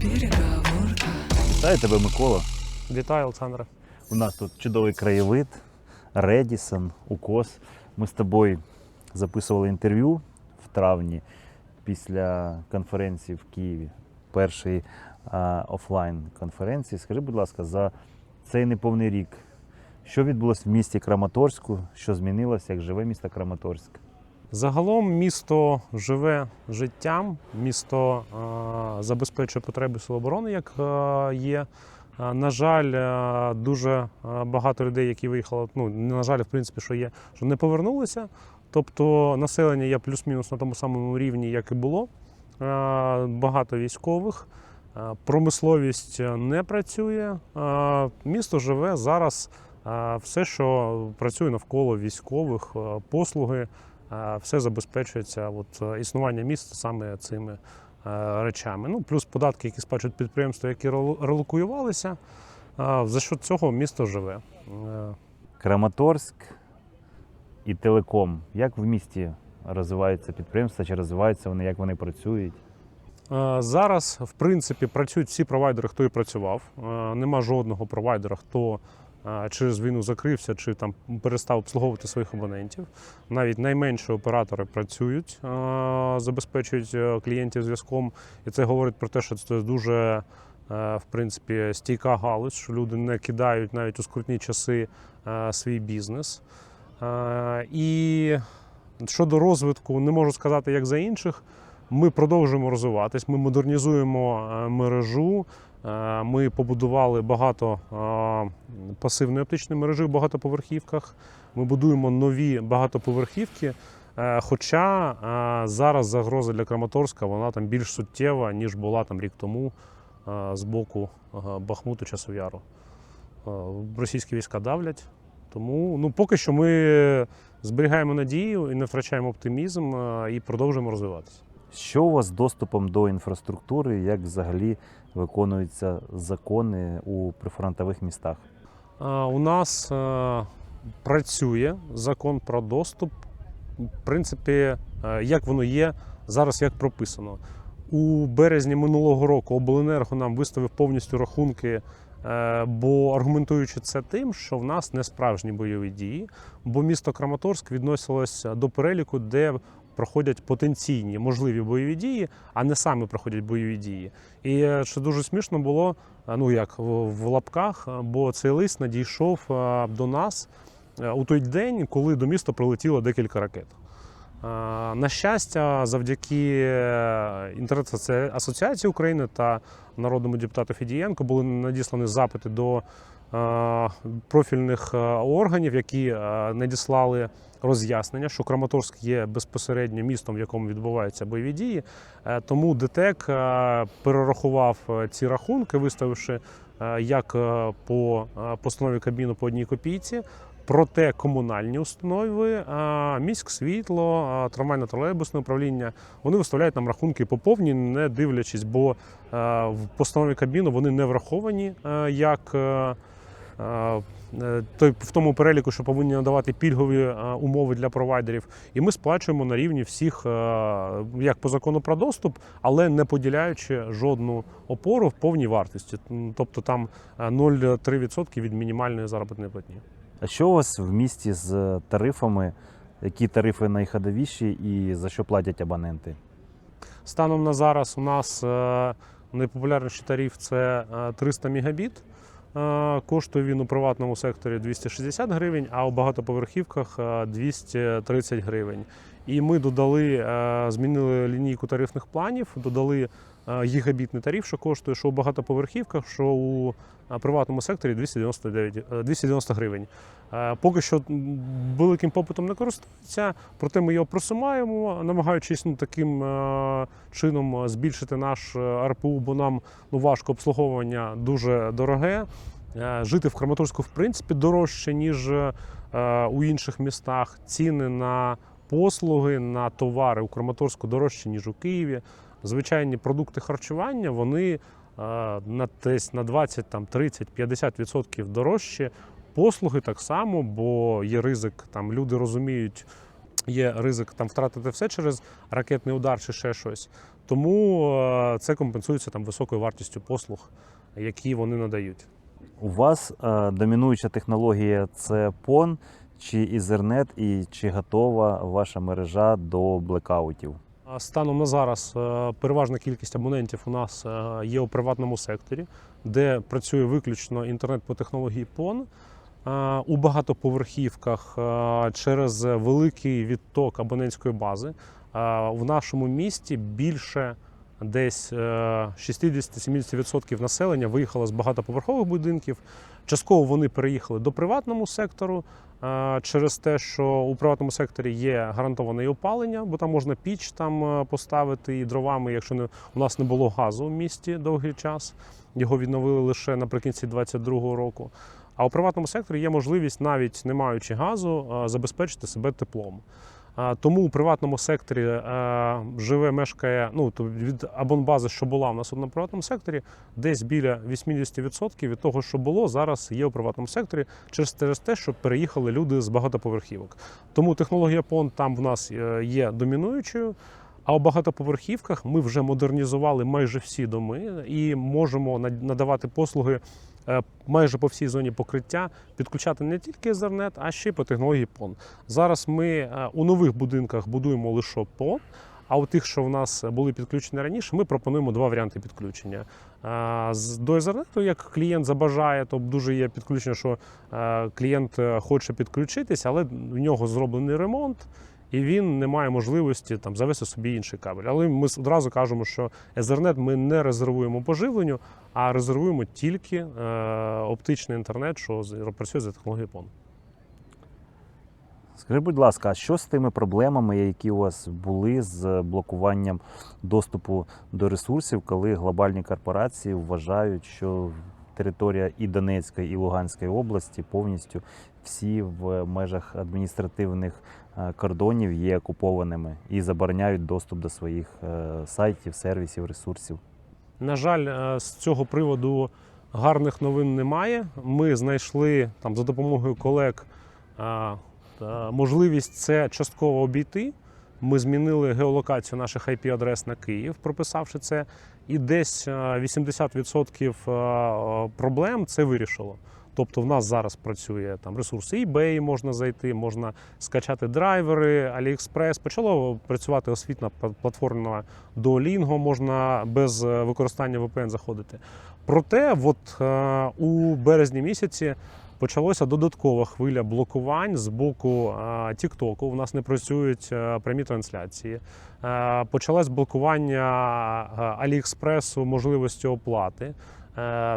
Переговорка. Вітаю тебе, Микола. Вітаю, Олександре. У нас тут чудовий краєвид, Редісон, Укос. Ми з тобою записували інтерв'ю в травні після конференції в Києві, першої офлайн конференції. Скажи, будь ласка, за цей неповний рік, що відбулося в місті Краматорську, що змінилося, як живе місто Краматорськ? Загалом місто живе життям, місто забезпечує потреби Сил оборони, як є. На жаль, дуже багато людей, які виїхали, ну не на жаль, в принципі, що є, що не повернулися. Тобто населення є плюс-мінус на тому самому рівні, як і було. Багато військових, промисловість не працює. Місто живе зараз. Все, що працює навколо військових, послуги, все забезпечується от, е, існування міста саме цими е, речами. Ну, плюс податки, які сплачують підприємства, які релокуювалися. За що цього місто живе. Е, Краматорськ і телеком. Як в місті розвиваються підприємства, чи розвиваються вони, як вони працюють? Зараз, в принципі, працюють всі провайдери, хто і працював. Нема жодного провайдера, хто через війну закрився чи там перестав обслуговувати своїх абонентів. Навіть найменші оператори працюють, забезпечують е, клієнтів зв'язком. І це говорить про те, що це дуже е, в принципі стійка галузь, що люди не кидають навіть у скрутні часи е, свій бізнес. І щодо розвитку, не можу сказати, як за інших. Ми продовжуємо розвиватись, ми модернізуємо мережу. Е, Ми побудували багато е, пасивної оптичної мережі в багатоповерхівках. Ми будуємо нові багатоповерхівки. е, Хоча зараз загроза для Краматорська вона там більш суттєва, ніж була там рік тому з боку Бахмуту часу яру. Е, Російські війська давлять. Тому ну, поки що ми зберігаємо надію і не втрачаємо оптимізм і продовжуємо розвиватися. Що у вас з доступом до інфраструктури, як взагалі виконуються закони у прифронтових містах? У нас е, працює закон про доступ. В принципі, е, як воно є зараз, як прописано. У березні минулого року обленерго нам виставив повністю рахунки, е, бо аргументуючи це тим, що в нас не справжні бойові дії, бо місто Краматорськ відносилося до переліку, де проходять потенційні можливі бойові дії, а не саме проходять бойові дії. І е, що дуже смішно було, е, ну як в, лапках, е, бо цей лист надійшов до нас у той день, коли до міста прилетіло декілька ракет. На щастя, завдяки е, інтернет-асоціації України та народному депутату Фідієнко були надіслані запити до профільних е, органів, які е, надіслали роз'яснення, що Краматорськ є безпосередньо містом, в якому відбуваються бойові дії. Е, Тому ДТЕК е, перерахував е, ці рахунки, виставивши е, як е, по е, постанові Кабміну по одній копійці. Проте комунальні установи, е, міськсвітло, е, трамвайно-тролейбусне управління вони виставляють нам рахунки по повній, не дивлячись, бо е, в постанові Кабміну вони не враховані як е, е, е, той в тому переліку, що повинні надавати пільгові е, умови для провайдерів. І ми сплачуємо на рівні всіх, е, як по закону про доступ, але не поділяючи жодну опору в повній вартості. Тобто там е, 0,3% від мінімальної заробітної платні. А що у вас в місті з тарифами? Які тарифи найходовіші і за що платять абоненти? Станом на зараз у нас е, найпопулярніший тариф це е, 300 мегабіт. Е, Коштує він у приватному секторі 260 гривень, а у багатоповерхівках е, 230 гривень. І ми додали, е, змінили лінійку тарифних планів, додали е, гігабітний тариф, що коштує, що у багатоповерхівках, що у е, приватному секторі 299, е, 290 гривень. Е, Поки що великим попитом не користується, проте ми його просуваємо, намагаючись ну, таким е, чином збільшити наш е, РПУ, бо нам ну, важко обслуговування дуже дороге. Е, Жити в Краматорську, в принципі, дорожче, ніж е, у інших містах. Ціни на послуги, на товари у Краматорську дорожчі, ніж у Києві. Звичайні продукти харчування вони е, на десь на 20, там, 30, 50% дорожчі. Послуги так само, бо є ризик, там люди розуміють, є ризик там втратити все через ракетний удар чи ще щось. Тому е, це компенсується там високою вартістю послуг, які вони надають. У вас е, домінуюча технологія це PON чи Ethernet, і чи готова ваша мережа до блекаутів? Станом на зараз е, переважна кількість абонентів у нас е, є у приватному секторі, де працює виключно інтернет по технології PON. Е, У багатоповерхівках через великий відток абонентської бази в нашому місті більше десь е, 60-70% населення виїхало з багатоповерхових будинків. Частково вони переїхали до приватного сектору через те, що у приватному секторі є гарантоване опалення, бо там можна піч там е, поставити і дровами, якщо не у нас не було газу в місті довгий час. Його відновили лише наприкінці 2022 року. А у приватному секторі є можливість, навіть не маючи газу, е, забезпечити себе теплом. Тому у приватному секторі е, живе, мешкає ну, від абонбази, що була в нас на приватному секторі, десь біля 80% від того, що було, зараз є у приватному секторі через те, що переїхали люди з багатоповерхівок. Тому технологія PON там в нас е, є домінуючою. А у багатоповерхівках ми вже модернізували майже всі доми і можемо над- надавати послуги майже по всій зоні покриття, підключати не тільки Ethernet, а ще й по технології PON. Зараз ми е, у нових будинках будуємо лише PON, а у тих, що в нас були підключені раніше, ми пропонуємо два варіанти підключення. Е, До Ethernet, як клієнт забажає, то дуже є підключення, що е, клієнт е, хоче підключитись, але в нього зроблений ремонт. І він не має можливості там завести собі інший кабель. Але ми одразу кажемо, що Ethernet ми не резервуємо по живленню, а резервуємо тільки е, оптичний інтернет, що працює за технологією PON. Скажи, будь ласка, а що з тими проблемами, які у вас були з блокуванням доступу до ресурсів, коли глобальні корпорації вважають, що територія і Донецької, і Луганської області повністю всі в межах адміністративних е, кордонів є окупованими і забороняють доступ до своїх е, сайтів, сервісів, ресурсів? На жаль, е, з цього приводу гарних новин немає. Ми знайшли там за допомогою колег можливість це частково обійти. Ми змінили геолокацію наших IP-адрес на Київ, прописавши це, і десь е, 80% е, проблем це вирішило. Тобто в нас зараз працює там ресурси eBay, можна зайти, можна скачати драйвери, AliExpress. Почало працювати освітна пла- платформа Duolingo, можна без е, використання VPN заходити. Проте, от е, у березні місяці почалася додаткова хвиля блокувань з боку TikTok. У нас не працюють е, прямі трансляції. Е, Почалось блокування е, AliExpress можливості оплати.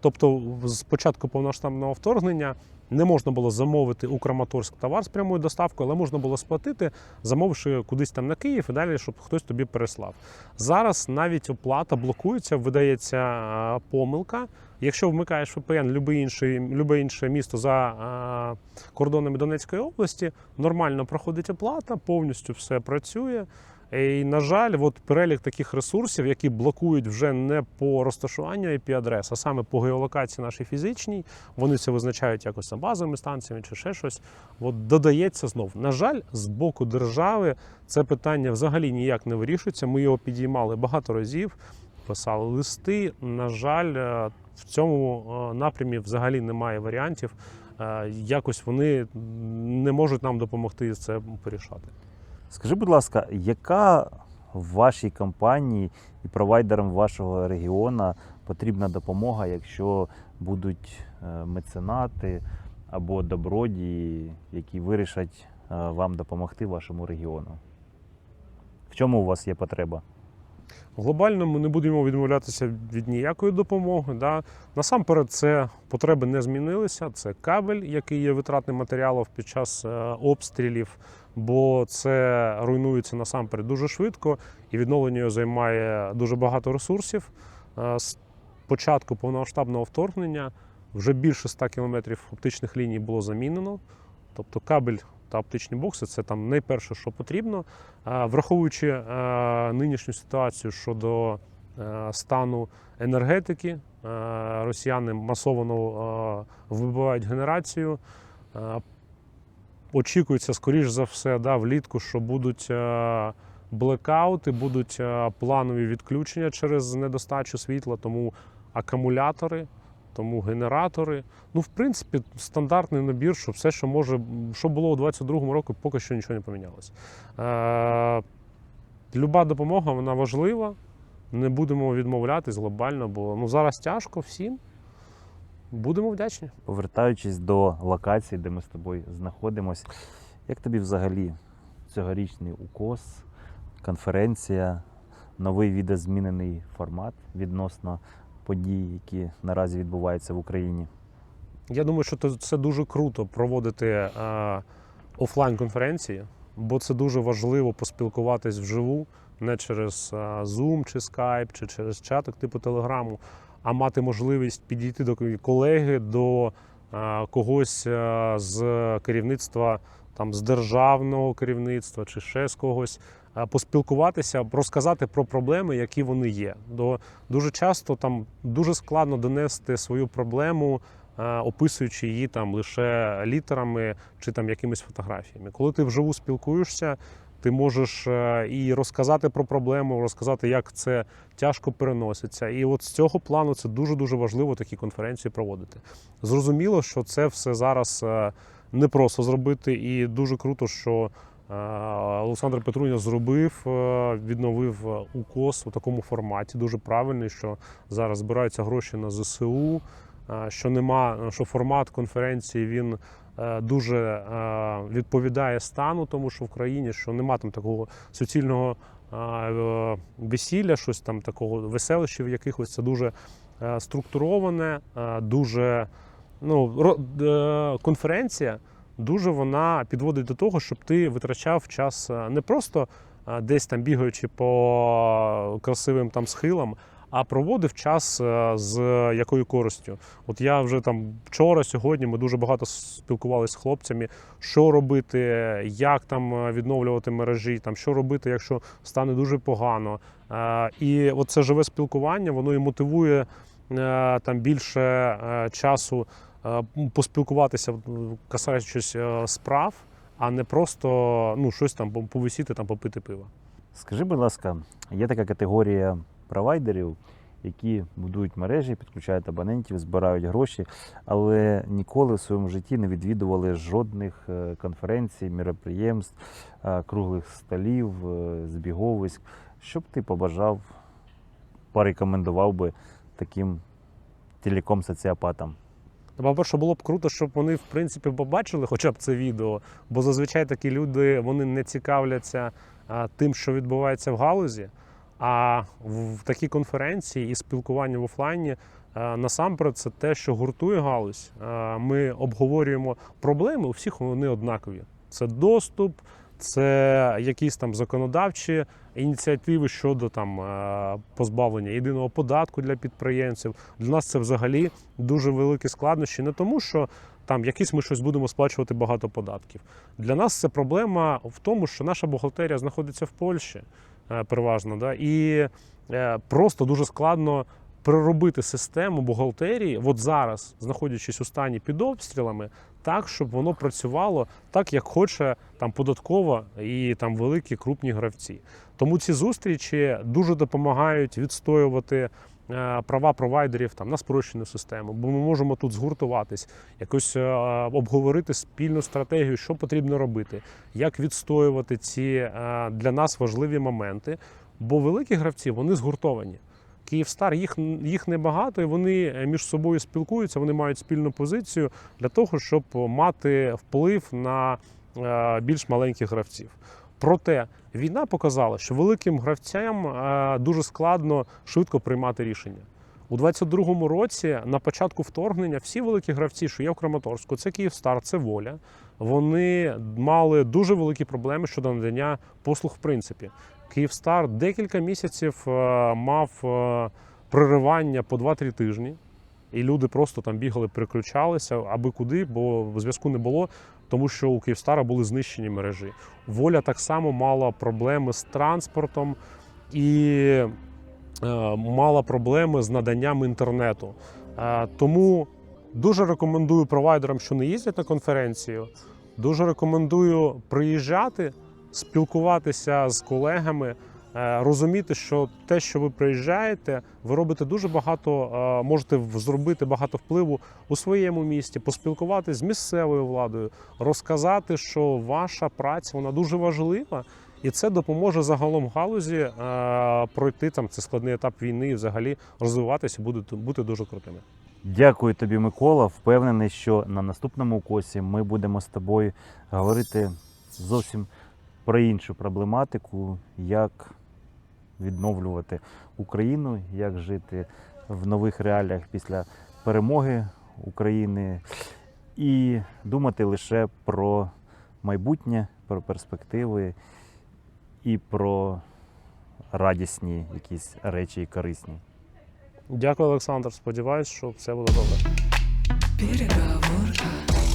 Тобто, з початку повноштабного вторгнення не можна було замовити у Краматорськ товар з прямою доставкою, але можна було сплатити, замовивши кудись там на Київ і далі, щоб хтось тобі переслав. Зараз навіть оплата блокується, видається помилка. Якщо вмикаєш VPN любе інше, любе інше місто за кордонами Донецької області, нормально проходить оплата, повністю все працює. І, на жаль, от перелік таких ресурсів, які блокують вже не по розташуванню IP-адрес, а саме по геолокації нашій фізичній, вони це визначають якось там базовими станціями чи ще щось. От додається знов. На жаль, з боку держави це питання взагалі ніяк не вирішується. Ми його підіймали багато разів, писали листи. На жаль, е, в цьому е, напрямі взагалі немає варіантів. Е, Якось вони не можуть нам допомогти це порішати. Скажи, будь ласка, яка в вашій компанії і провайдерам вашого регіону потрібна допомога, якщо будуть е, меценати або добродії, які вирішать вам допомогти вашому регіону? В чому у вас є потреба? Глобально ми не будемо відмовлятися від ніякої допомоги. Да. Насамперед, це потреби не змінилися. Це кабель, який є витратним матеріалом під час е, обстрілів, бо це руйнується насамперед дуже швидко, і відновлення його займає дуже багато ресурсів. Е, З початку повномасштабного вторгнення вже більше 100 кілометрів оптичних ліній було замінено. Тобто кабель та оптичні бокси це там найперше, що потрібно. Е, Враховуючи е, нинішню ситуацію щодо е, стану енергетики, росіяни масово вибивають генерацію. Очікується, скоріш за все, да, влітку, що будуть блекаути, будуть планові відключення через недостачу світла, тому акумулятори, тому генератори. Ну, в принципі, стандартний набір, що все, що може, що було у 22-му році, поки що нічого не помінялося. Е, люба допомога вона важлива. Не будемо відмовлятись глобально, бо ну, зараз тяжко всім. Будемо вдячні. Повертаючись до локації, де ми з тобою знаходимося, як тобі взагалі цьогорічний укос, конференція, новий відозмінений формат відносно подій, які наразі відбуваються в Україні? Я думаю, що це- дуже круто проводити е, офлайн-конференції, бо це дуже важливо поспілкуватись вживу, не через е, Zoom чи Skype, чи через чатик типу Телеграму, а мати можливість підійти до колеги, до е, когось з керівництва, там, з державного керівництва чи ще з когось. е, Поспілкуватися, розказати про проблеми, які вони є. До дуже часто там дуже складно донести свою проблему е, описуючи її там лише літерами чи там якимись фотографіями. Коли ти вживу спілкуєшся, ти можеш е, і розказати про проблему, розказати, як це тяжко переноситься. І от з цього плану це дуже дуже важливо такі конференції проводити. Зрозуміло, що це все зараз е, не просто зробити, і дуже круто, що. е, Олександр Петруня зробив, е, відновив е, укос у такому форматі. Дуже правильний, що зараз збираються гроші на ЗСУ що нема, що формат конференції він дуже відповідає стану, тому що в країні що нема там такого суцільного весілля, щось там такого веселищів якихось. Це дуже структуроване, дуже ну, е, конференція. Дуже вона підводить до того, щоб ти витрачав час е, не просто е, десь там бігаючи по красивим там схилам, а проводив час з якою користю. От я вже там вчора, сьогодні ми дуже багато спілкувалися з хлопцями, що робити, як там відновлювати мережі, там що робити, якщо стане дуже погано. І от це живе спілкування, воно і мотивує там більше часу поспілкуватися, касаючись е, справ, а не просто ну, щось там повисіти, там попити пиво. Скажи, будь ласка, є така категорія провайдерів, які будують мережі, підключають абонентів, збирають гроші, але ніколи в своєму житті не відвідували жодних е, конференцій, міроприємств, е, круглих столів, е, збіговиськ. Що б ти побажав, порекомендував би таким телеком-соціопатам? Та, По-перше, було б круто, щоб вони в принципі побачили хоча б це відео, бо зазвичай такі люди вони не цікавляться тим, що відбувається в галузі. А в такій конференції і спілкування в офлайні насамперед це те, що гуртує галузь. Ми обговорюємо проблеми, у всіх вони однакові. Це доступ, це якісь там законодавчі ініціативи щодо там е, позбавлення єдиного податку для підприємців. Для нас це взагалі дуже великі складнощі, не тому, що там якісь ми щось будемо сплачувати багато податків. Для нас це проблема в тому, що наша бухгалтерія знаходиться в Польщі е, переважно, да, і е, просто дуже складно. Переробити систему бухгалтерії, от зараз, знаходячись у стані під обстрілами, так, щоб воно працювало так, як хоче там податкова і там великі крупні гравці. Тому ці зустрічі дуже допомагають відстоювати е, права провайдерів там на спрощену систему, бо ми можемо тут згуртуватись, якось е, обговорити спільну стратегію, що потрібно робити, як відстоювати ці е, для нас важливі моменти. Бо великі гравці вони згуртовані. Київстар їх, їх небагато, і вони е, між собою спілкуються, вони мають спільну позицію для того, щоб мати вплив на е, більш маленьких гравців. Проте війна показала, що великим гравцям е, дуже складно швидко приймати рішення. У 22-му році на початку вторгнення всі великі гравці, що є в Краматорську, це Київстар, це воля. Вони мали дуже великі проблеми щодо надання послуг в принципі. Київстар декілька місяців е, мав е, проривання по 2-3 тижні, і люди просто там бігали, переключалися аби куди, бо зв'язку не було, тому що у Київстара були знищені мережі. Воля так само мала проблеми з транспортом і е, мала проблеми з наданням інтернету. Тому дуже рекомендую провайдерам, що не їздять на конференцію. Дуже рекомендую приїжджати, спілкуватися з колегами, е, розуміти, що те, що ви приїжджаєте, ви робите дуже багато, е, можете зробити багато впливу у своєму місті, поспілкуватися з місцевою владою, розказати, що ваша праця вона дуже важлива. І це допоможе загалом галузі е, пройти там цей складний етап війни і взагалі розвиватися, бути, бути дуже крутими. Дякую тобі, Микола. Впевнений, що на наступному укосі ми будемо з тобою говорити зовсім про іншу проблематику, як відновлювати Україну, як жити в нових реаліях після перемоги України і думати лише про майбутнє, про перспективи і про радісні якісь речі і корисні. Дякую, Олександр. Сподіваюсь, що все буде добре. Переговорка.